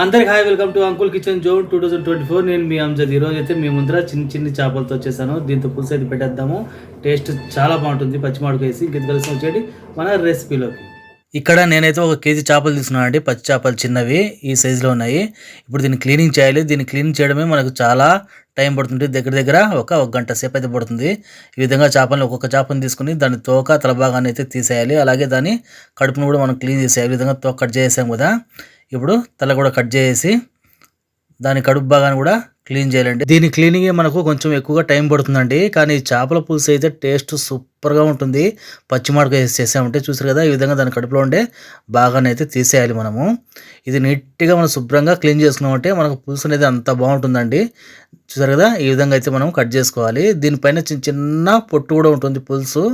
అందరికి hi welcome to uncle kitchen zone two thousand twenty four. నేను మీ అంజద్. ఈరోజు అయితే మీ ముందర చిన్న చిన్న చేపలతో వచ్చేసాను. దీంతో పులుసు అయితే పెట్టేద్దాము. టేస్ట్ చాలా బాగుంటుంది. పచ్చిమాడుకు వేసి ఇంక కలిసి వచ్చేది మన రెసిపీలోకి. ఇక్కడ నేనైతే ఒక కేజీ చేపలు తీసుకున్నాను అండి పచ్చి చేపలు చిన్నవి. ఈ సైజులో ఉన్నాయి. ఇప్పుడు దీన్ని క్లీనింగ్ చేయాలి. దీన్ని క్లీనింగ్ చేయడమే మనకు చాలా టైం పడుతుంది. దగ్గర దగ్గర ఒక ఒక గంట సేపు అయితే పడుతుంది. ఈ విధంగా చేపలను ఒక్కొక్క చేపను తీసుకుని దాని తోక తలభాగాన్ని అయితే తీసేయాలి. అలాగే దాని కడుపును కూడా మనం క్లీన్ చేసేయాలి. ఈ విధంగా తోక కట్ చేసాం కదా. ఇప్పుడు తల కూడా కట్ చేసి దాని కడుపు భాగాన్ని కూడా క్లీన్ చేయాలండి. దీని క్లీనింగ్ మనకు కొంచెం ఎక్కువగా టైం పడుతుందండి. కానీ చేపల పులుసు అయితే టేస్ట్ సూపర్గా ఉంటుంది. పచ్చిమాడక వేసి చేసామంటే చూసారు కదా ఈ విధంగా దాని కడుపులో ఉండే భాగాన్ని అయితే తీసేయాలి మనము. ఇది నీట్గా మనం శుభ్రంగా క్లీన్ చేసుకున్నామంటే మనకు పులుసు అనేది అంత బాగుంటుందండి. చూసారు కదా ఈ విధంగా అయితే మనం కట్ చేసుకోవాలి. దీనిపైన చిన్న చిన్న పొట్టు కూడా ఉంటుంది పులుసు.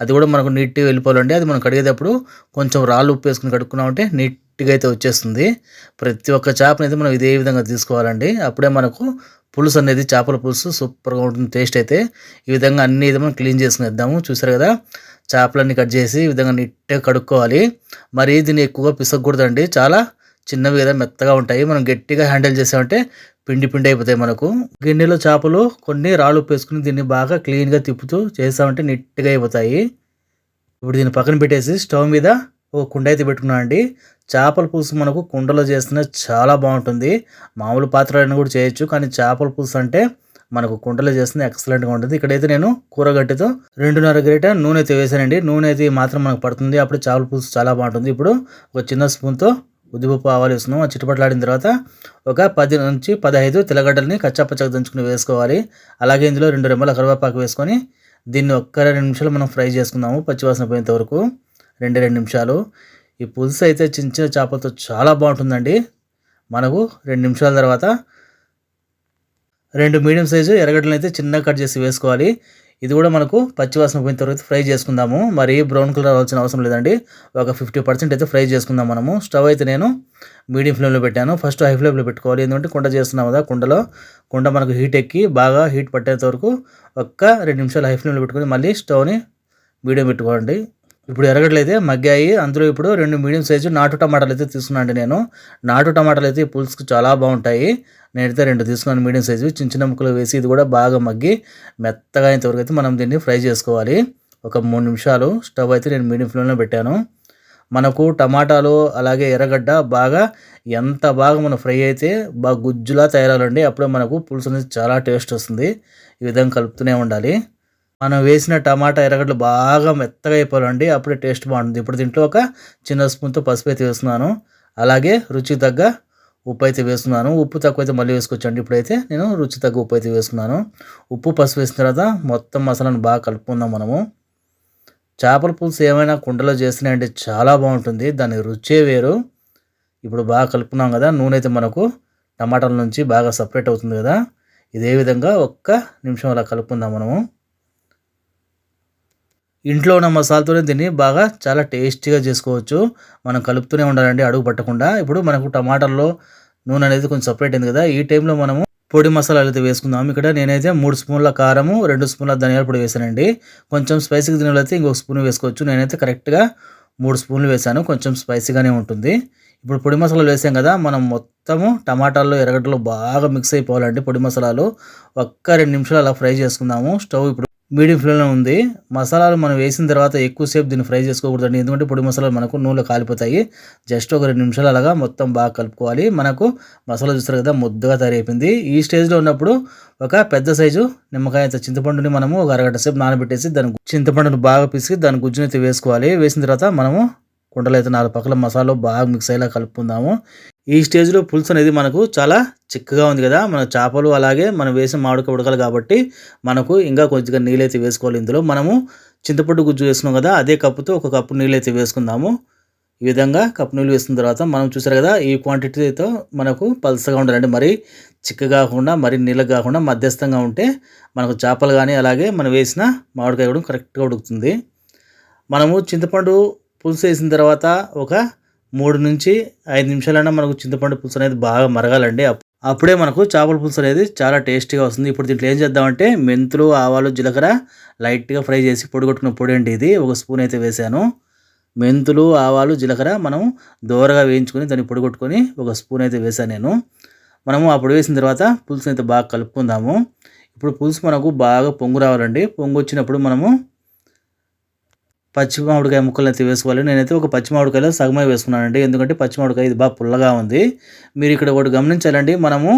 అది కూడా మనకు నీట్గా వెళ్ళిపోవాలండి. అది మనం కడిగేటప్పుడు కొంచెం రాళ్ళు ఉప్పు వేసుకుని కడుక్కున్నామంటే నీట్ గట్టిగా అయితే వచ్చేస్తుంది. ప్రతి ఒక్క చేపని అయితే మనం ఇదే విధంగా తీసుకోవాలండి. అప్పుడే మనకు పులుసు అనేది చేపల పులుసు సూపర్గా ఉంటుంది టేస్ట్ అయితే. ఈ విధంగా అన్ని ఇది మనం క్లీన్ చేసుకునేద్దాము. చూసారు కదా? చేపలన్నీ కట్ చేసి ఈ విధంగా నీట్గా కడుక్కోవాలి. మరి దీన్ని ఎక్కువగా పిసకూడదండి. చాలా చిన్నవి కదా మెత్తగా ఉంటాయి. మనం గట్టిగా హ్యాండిల్ చేసామంటే పిండి పిండి అయిపోతాయి మనకు. గిన్నెలో చేపలు కొన్ని రాళ్ళు పేసుకుని దీన్ని బాగా క్లీన్గా తిప్పుతూ చేసామంటే నీట్గా అయిపోతాయి. ఇప్పుడు దీన్ని పక్కన పెట్టేసి స్టవ్ మీద ఒక కుండ అయితే పెట్టుకున్నానండి. చేపల పులుసు మనకు కుండలో చేస్తేనే చాలా బాగుంటుంది. మామూలు పాత్రలను కూడా చేయొచ్చు కానీ చేపల పులుసు అంటే మనకు కుండలో చేస్తుంది ఎక్సలెంట్గా ఉంటుంది. ఇక్కడైతే నేను కూరగడ్డతో రెండున్నర గ్రేట నూనె అయితే వేసానండి. నూనె అయితే మాత్రం మనకు పడుతుంది. అప్పుడు చేపల పులుసు చాలా బాగుంటుంది. ఇప్పుడు ఒక చిన్న స్పూన్తో ఉద్దిపప్పు ఆవాలు వేసుకున్నాం ఆ చిట్టుపట్లాడిన తర్వాత ఒక పది నుంచి పదహైదు తెల్లగడ్డల్ని కచ్చాపచ్చగా దంచుకుని వేసుకోవాలి. అలాగే ఇందులో రెండు రెమ్మల కరివేపాకు వేసుకొని దీన్ని ఒక్క రెండు నిమిషాలు మనం ఫ్రై చేసుకుందాము. పచ్చివాసన పోయేంత వరకు. రెండు రెండు నిమిషాలు. ఈ పులుసు అయితే చిన్న చిన్న చేపలతో చాలా బాగుంటుందండి. మనకు రెండు నిమిషాల తర్వాత రెండు మీడియం సైజు ఎర్రగడ్డలను అయితే చిన్నగా కట్ చేసి వేసుకోవాలి. ఇది కూడా మనకు పచ్చివాసన పోయిన తర్వాత ఫ్రై చేసుకుందాము. మరి బ్రౌన్ కలర్ అవ్వాల్సిన అవసరం లేదండి. ఒక ఫిఫ్టీ పర్సెంట్ అయితే ఫ్రై చేసుకుందాం మనము. స్టవ్ అయితే నేను మీడియం ఫ్లేమ్లో పెట్టాను. ఫస్ట్ హై ఫ్లేమ్లో పెట్టుకోవాలి. ఎందుకంటే కుండ చేస్తున్నాం కదా కుండలో. కుండ మనకు హీట్ ఎక్కి బాగా హీట్ పట్టేంత వరకు ఒక్క రెండు నిమిషాలు హై ఫ్లేమ్లో పెట్టుకొని మళ్ళీ స్టవ్ని మీడియం పెట్టుకోండి ఇప్పుడు ఎరగడ్లు అయితే మగ్గాయి. అందులో ఇప్పుడు రెండు మీడియం సైజు నాటు టమాటాలు అయితే తీసుకున్నాను నేను. నాటు టమాటాలు అయితే పులుసుకు చాలా బాగుంటాయి. నేనైతే రెండు తీసుకున్నాను మీడియం సైజు. చిన్న చిన్న ముక్కలు వేసి ఇది కూడా బాగా మగ్గి మెత్తగా అయినంతవరకు అయితే మనం దీన్ని ఫ్రై చేసుకోవాలి. ఒక మూడు నిమిషాలు. స్టవ్ అయితే నేను మీడియం ఫ్లేమ్లో పెట్టాను. మనకు టమాటాలు అలాగే ఎర్రగడ్డ బాగా ఎంత బాగా మనం ఫ్రై అయితే బాగా గుజ్జులా తయారాలండి అప్పుడే మనకు పులుసు అనేది చాలా టేస్ట్ వస్తుంది. ఈ విధంగా కలుపుతూనే ఉండాలి. మనం వేసిన టమాటా ఎర్రగడ్డలు బాగా మెత్తగా అయిపోవాలండి. అప్పుడే టేస్ట్ బాగుంటుంది. ఇప్పుడు దీంట్లో ఒక చిన్న స్పూన్తో పసుపు అయితే వేస్తున్నాను. అలాగే రుచికి తగ్గ ఉప్పు అయితే వేస్తున్నాను. ఉప్పు తక్కువ అయితే మళ్ళీ వేసుకోవచ్చండి. ఇప్పుడైతే నేను రుచి తగ్గ ఉప్పు అయితే వేసుకున్నాను ఉప్పు పసుపు వేసిన తర్వాత మొత్తం మసాలాను బాగా కలుపుకుందాం మనము. చేపల పులుసు ఏమైనా కుండలో చేస్తున్నాయంటే చాలా బాగుంటుంది. దాని రుచే వేరు. ఇప్పుడు బాగా కలుపుకున్నాం కదా నూనె అయితే మనకు టమాటాల నుంచి బాగా సపరేట్ అవుతుంది కదా. ఇదే విధంగా ఒక్క నిమిషం అలా కలుపుకుందాం మనము. ఇంట్లో ఉన్న మసాలాతోనే దీన్ని బాగా చాలా టేస్టీగా చేసుకోవచ్చు. మనం కలుపుతూనే ఉండాలండి అడుగు పట్టకుండా. ఇప్పుడు మనకు టమాటాల్లో నూనె అనేది కొంచెం సపరేట్ అయింది కదా ఈ టైంలో మనము పొడి మసాలాలు అయితే వేసుకుందాం. ఇక్కడ నేనైతే మూడు స్పూన్ల కారము రెండు స్పూన్ల ధనియాల పొడి వేసానండి. కొంచెం స్పైసీగా తినాలైతే ఇంకొక స్పూన్ వేసుకోవచ్చు. నేనైతే కరెక్ట్గా మూడు స్పూన్లు వేసాను కొంచెం స్పైసీగానే ఉంటుంది. ఇప్పుడు పొడి మసాలాలు వేసాం కదా మనం మొత్తము టమాటాల్లో ఎర్రగడ్డలు బాగా మిక్స్ అయిపోవాలండి పొడి మసాలాలు. ఒక్క రెండు నిమిషాలు అలా ఫ్రై చేసుకుందాము. స్టవ్ ఇప్పుడు మీడియం ఫ్లేమ్లో ఉంది. మసాలాలు మనం వేసిన తర్వాత ఎక్కువసేపు దీన్ని ఫ్రై చేసుకోకూడదండి. ఎందుకంటే పొడి మసాలాలు మనకు నూనెలో కాలిపోతాయి. జస్ట్ ఒక రెండు నిమిషాలు అలాగా మొత్తం బాగా కలుపుకోవాలి. మనకు మసాలా చూస్తారు కదా ముద్దగా తయారైపోయింది. ఈ స్టేజ్లో ఉన్నప్పుడు ఒక పెద్ద సైజు నిమ్మకాయ చింతపండుని మనము ఒక అరగంట సేపు నానబెట్టేసి దాని చింతపండుని బాగా పిసికి దాని గుజ్జునైతే వేసుకోవాలి. వేసిన తర్వాత మనము కుండలైతే అయితే నాలుగు పక్కల మసాలా బాగా మిక్స్ అయ్యేలా కలుపుకుందాము. ఈ స్టేజ్లో పులుసు అనేది మనకు చాలా చిక్కగా ఉంది కదా. మన చేపలు అలాగే మనం వేసిన మామిడికాయ ఉడకాలి కాబట్టి మనకు ఇంకా కొద్దిగా నీళ్ళైతే వేసుకోవాలి ఇందులో. మనము చింతపండు గుజ్జు వేసుకున్నాం కదా అదే కప్పుతో ఒక కప్పు నీళ్ళైతే వేసుకుందాము. ఈ విధంగా కప్పు నీళ్ళు వేసిన తర్వాత మనం చూసారు కదా ఈ క్వాంటిటీతో మనకు పల్సగా ఉండాలండి. మరి చిక్కగా కాకుండా మరి నీళ్ళకి కాకుండా మధ్యస్థంగా ఉంటే మనకు చేపలు కానీ అలాగే మనం వేసిన మామిడికాయ కూడా కరెక్ట్గా ఉడుకుతుంది. మనము చింతపండు పులుసు వేసిన తర్వాత ఒక మూడు నుంచి ఐదు నిమిషాలైనా మనకు చింతపండు పులుసు అనేది బాగా మరగాలండి. అప్పుడే మనకు చేపల పులుసు అనేది చాలా టేస్టీగా వస్తుంది. ఇప్పుడు దీంట్లో ఏం చేద్దామంటే మెంతులు ఆవాలు జీలకర్ర లైట్గా ఫ్రై చేసి పొడి కొట్టుకున్న పొడి అండి ఇది. ఒక స్పూన్ అయితే వేసాను. మెంతులు ఆవాలు జీలకర్ర మనం దోరగా వేయించుకొని దాన్ని పొడి కొట్టుకొని ఒక స్పూన్ అయితే వేసాను నేను. మనము అప్పుడు వేసిన తర్వాత పులుసుని అయితే బాగా కలుపుకుందాము. ఇప్పుడు పులుసు మనకు బాగా పొంగు రావాలండి. పొంగు వచ్చినప్పుడు మనము పచ్చి మామిడికాయ ముక్కలు అయితే వేసుకోవాలి. నేనైతే ఒక పచ్చి మామిడికాయలో సగమే వేసుకున్నానండి. ఎందుకంటే పచ్చి మామిడికాయ ఇది బాగా పుల్లగా ఉంది. మీరు ఇక్కడ ఒకటి గమనించాలండి. మనము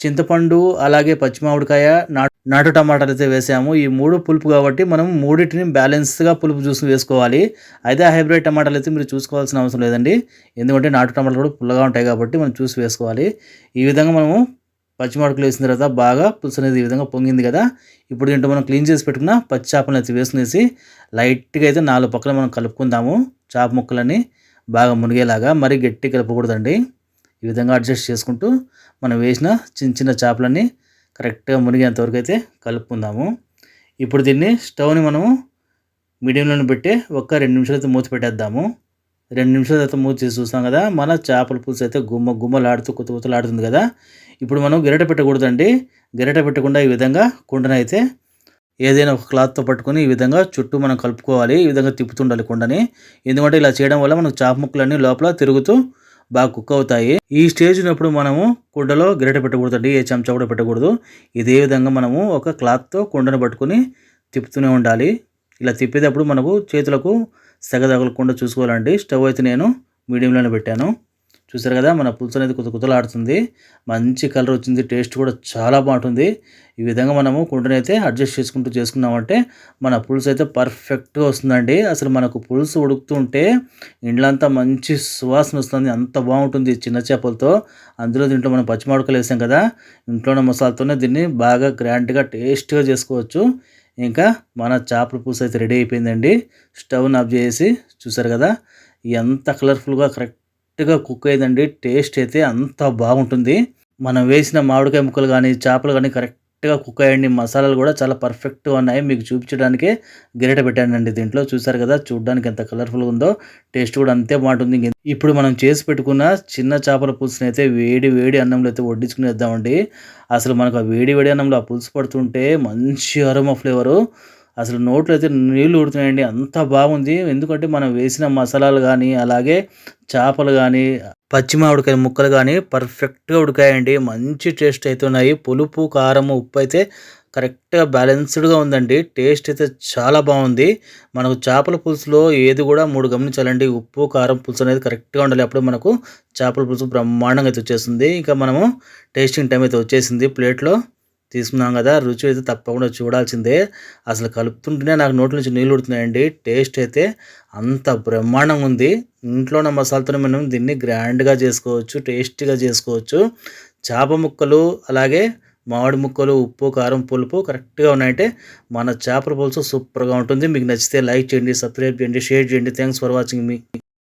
చింతపండు అలాగే పచ్చి మామిడికాయ నాటు నాటు టమాటాలు అయితే వేసాము. ఈ మూడు పులుపు కాబట్టి మనం మూడింటిని బ్యాలెన్స్గా పులుపు చూసి వేసుకోవాలి. అయితే హైబ్రిడ్ టమాటాలు అయితే మీరు చూసుకోవాల్సిన అవసరం లేదండి. ఎందుకంటే నాటు టమాటాలు కూడా పుల్లగా ఉంటాయి కాబట్టి మనం చూసి వేసుకోవాలి. ఈ విధంగా మనము పచ్చిమిరపకాయలు వేసిన తర్వాత బాగా పులుసు అనేది ఈ విధంగా పొంగింది కదా. ఇప్పుడు దీంట్లో మనం క్లీన్ చేసి పెట్టుకున్న పచ్చి చేపలను అయితే వేసుకునేసి లైట్గా అయితే నాలుగు పక్కల మనం కలుపుకుందాము. చేప ముక్కలని బాగా మునిగేలాగా మరీ గట్టి కలపకూడదండి. ఈ విధంగా అడ్జస్ట్ చేసుకుంటూ మనం వేసిన చిన్న చిన్న చేపలన్నీ కరెక్ట్గా మునిగేంతవరకు అయితే కలుపుకుందాము. ఇప్పుడు దీన్ని స్టవ్ని మనము మీడియంలోనే పెట్టి ఒక్క రెండు నిమిషాలు అయితే మూత పెట్టేద్దాము. రెండు నిమిషాల తర్వాత మూత చేసి చూస్తాం కదా. మన చేపల పులుసు అయితే గుమ్మ గుమ్మలాడుతూ కొత్త కొత్తలాడుతుంది కదా. ఇప్పుడు మనం గెరట పెట్టకూడదండి. గెరట పెట్టకుండా ఈ విధంగా కుండనైతే ఏదైనా ఒక క్లాత్తో పట్టుకొని ఈ విధంగా చుట్టూ మనం కలుపుకోవాలి. ఈ విధంగా తిప్పుతుండాలి కుండని. ఎందుకంటే ఇలా చేయడం వల్ల మనకు చేప ముక్కలన్నీ లోపల తిరుగుతూ బాగా కుక్ అవుతాయి. ఈ స్టేజ్ ఉన్నప్పుడు మనము కుండలో గరిట పెట్టకూడదండి. ఏ చెంచా కూడా పెట్టకూడదు. ఇదే విధంగా మనము ఒక క్లాత్తో కుండను పట్టుకొని తిప్పుతూనే ఉండాలి. ఇలా తిప్పేటప్పుడు మనకు చేతులకు సెగ తగలకుండా చూసుకోవాలండి. స్టవ్ అయితే నేను మీడియంలోనే పెట్టాను. చూసారు కదా మన పులుసు అనేది కొత్త కుతలాడుతుంది మంచి కలర్ వచ్చింది. టేస్ట్ కూడా చాలా బాగుంటుంది. ఈ విధంగా మనము కుండనైతే అడ్జస్ట్ చేసుకుంటూ చేసుకున్నామంటే మన పులుసు అయితే పర్ఫెక్ట్గా వస్తుందండి. అసలు మనకు పులుసు ఉడుకుతుంటే ఇండ్లంతా మంచి సువాసన వస్తుంది. అంత బాగుంటుంది చిన్న చేపలతో. అందులో దీంట్లో మనం పచ్చిమాడకలు వేసాం కదా ఇంట్లోనే మసాలాతోనే దీన్ని బాగా గ్రాండ్గా టేస్ట్గా చేసుకోవచ్చు. ఇంకా మన చేపల పులుసు అయితే రెడీ అయిపోయిందండి. స్టవ్ని ఆఫ్ చేసి చూసారు కదా ఎంత కలర్ఫుల్గా కరెక్ట్గా కుక్ అయిందండి. టేస్ట్ అయితే అంత బాగుంటుంది. మనం వేసిన మామిడికాయ ముక్కలు కానీ చేపలు కానీ కరెక్ట్ కరెక్ట్గా కుక్ అయ్యండి. మసాలాలు కూడా చాలా పర్ఫెక్ట్గా ఉన్నాయి. మీకు చూపించడానికే గరిట పెట్టానండి దీంట్లో. చూసారు కదా చూడడానికి ఎంత కలర్ఫుల్గా ఉందో. టేస్ట్ కూడా అంతే బాగుంటుంది. ఇప్పుడు మనం చేసి పెట్టుకున్న చిన్న చేపల పులుసుని అయితే వేడి వేడి అన్నంలో అయితే వడ్డించుకుని వేద్దామండి. అసలు మనకు ఆ వేడి వేడి అన్నంలో ఆ పులుసు పడుతుంటే మంచి అరోమా ఫ్లేవరు అసలు నోట్లో అయితే నీళ్ళు ఉడుతున్నాయండి అంత బాగుంది. ఎందుకంటే మనం వేసిన మసాలాలు కానీ అలాగే చేపలు కానీ పచ్చి మామిడికాయ ముక్కలు కానీ పర్ఫెక్ట్గా ఉడికాయండి. మంచి టేస్ట్ అయితే ఉన్నాయి. పులుపు కారం ఉప్పు అయితే కరెక్ట్గా బ్యాలెన్స్డ్గా ఉందండి. టేస్ట్ అయితే చాలా బాగుంది. మనకు చేపల పులుసులో ఏది కూడా మూడు గమనించాలండి. ఉప్పు కారం పులుసు అనేది కరెక్ట్గా ఉండాలి. అప్పుడు మనకు చేపల పులుసు బ్రహ్మాండంగా అయితే వచ్చేస్తుంది. ఇంకా మనము టేస్టింగ్ టైం అయితే వచ్చేసింది. ప్లేట్లో తీసుకున్నాం కదా రుచి అయితే తప్పకుండా చూడాల్సిందే. అసలు కలుపుతుంటేనే నాకు నోట్ల నుంచి నీళ్ళు ఉడుతున్నాయండి టేస్ట్ అయితే అంత బ్రహ్మాండంగా ఉంది. ఇంట్లో ఉన్న మసాలాతో మనం దీన్ని గ్రాండ్గా చేసుకోవచ్చు టేస్టీగా చేసుకోవచ్చు. చేప ముక్కలు అలాగే మామిడి ముక్కలు ఉప్పు కారం పులుపు కరెక్ట్గా ఉన్నాయంటే మన చేపల పులుసు సూపర్గా ఉంటుంది. మీకు నచ్చితే లైక్ చేయండి సబ్స్క్రైబ్ చేయండి షేర్ చేయండి. Thanks for watching me.